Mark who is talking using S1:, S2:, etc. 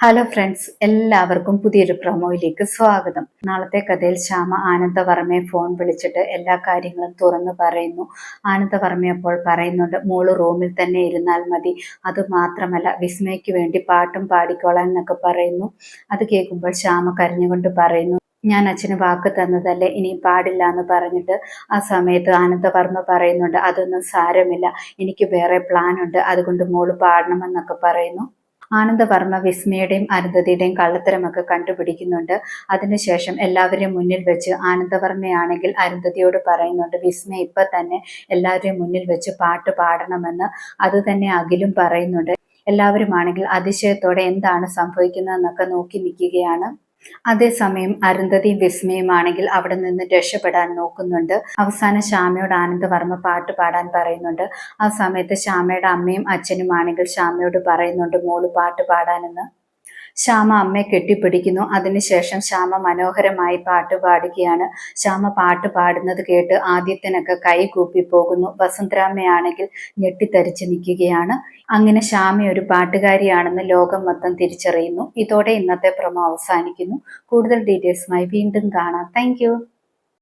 S1: Hello friends എല്ലാവർക്കും പുതിയൊരു പ്രൊമോയിലേക്ക് സ്വാഗതം. നാളത്തെ കഥയിൽ ശ്യാമ ആനന്ദവർമ്മയെ ഫോൺ വിളിച്ചിട്ട് എല്ലാ കാര്യങ്ങളും തുറന്നു പറയുന്നു. ആനന്ദവർമ്മ അപ്പോൾ പറയുന്നുണ്ട് മോൾ റൂമിൽ തന്നെ ഇരുന്നാൽ മതി. അത് മാത്രമല്ല വിസ്മയ്ക്ക് വേണ്ടി പാട്ടും പാടിക്കോളാൻ എന്നൊക്കെ പറയുന്നു. അത് കേൾക്കുമ്പോൾ ശ്യാമ കരഞ്ഞുകൊണ്ട് പറയുന്നു ഞാൻ അച്ഛന് വാക്ക് തന്നതല്ലേ ഇനി പാടില്ല എന്ന് പറഞ്ഞിട്ട് ആ സമയത്ത് ആനന്ദവർമ്മ പറയുന്നുണ്ട് അതൊന്നും സാരമില്ല. എനിക്ക് വേറെ പ്ലാൻ ഉണ്ട്. അതുകൊണ്ട് മോൾ പാടണമെന്നൊക്കെ പറയുന്നു. ആനന്ദവർമ്മ വിസ്മയുടെയും അനന്തതയുടെയും കള്ളത്തരമൊക്കെ കണ്ടുപിടിക്കുന്നുണ്ട്. അതിനുശേഷം എല്ലാവരെയും മുന്നിൽ വെച്ച് ആനന്ദവർമ്മയാണെങ്കിൽ അരുന്ധതിയോട് പറയുന്നുണ്ട് വിസ്മയ ഇപ്പൊ തന്നെ എല്ലാവരെയും മുന്നിൽ വെച്ച് പാട്ട് പാടണമെന്ന്. അത് തന്നെ അഖിലും പറയുന്നുണ്ട്. എല്ലാവരുമാണെങ്കിൽ അതിശയത്തോടെ എന്താണ് സംഭവിക്കുന്നതെന്നൊക്കെ നോക്കി നിൽക്കുകയാണ്. അതേസമയം അരുന്ധതി വിസ്മയമാണെങ്കിൽ അവിടെ നിന്ന് രക്ഷപ്പെടാൻ നോക്കുന്നുണ്ട്. അവസാനം ശ്യാമയോട് ആനന്ദവർമ്മ പാട്ട് പാടാൻ പറയുന്നുണ്ട്. ആ സമയത്ത് ശ്യാമയുടെ അമ്മയും അച്ഛനുമാണെങ്കിൽ ശ്യാമയോട് പറയുന്നുണ്ട് മോൾ പാട്ട് പാടാനെന്ന്. ശ്യാമ അമ്മയെ കെട്ടിപ്പിടിക്കുന്നു. അതിനുശേഷം ശ്യാമ മനോഹരമായി പാട്ട് പാടുകയാണ്. ശ്യാമ പാട്ട് പാടുന്നത് കേട്ട് ആദ്യത്തിനൊക്കെ കൈ കൂപ്പി പോകുന്നു. വസുന്ധരാമ്മയാണെങ്കിൽ ഞെട്ടിത്തരിച്ച് നിൽക്കുകയാണ്. അങ്ങനെ ശ്യാമ ഒരു പാട്ടുകാരിയാണെന്ന് ലോകം മൊത്തം തിരിച്ചറിയുന്നു. ഇതോടെ ഇന്നത്തെ പ്രമോ അവസാനിക്കുന്നു. കൂടുതൽ ഡീറ്റെയിൽസുമായി വീണ്ടും കാണാം. താങ്ക്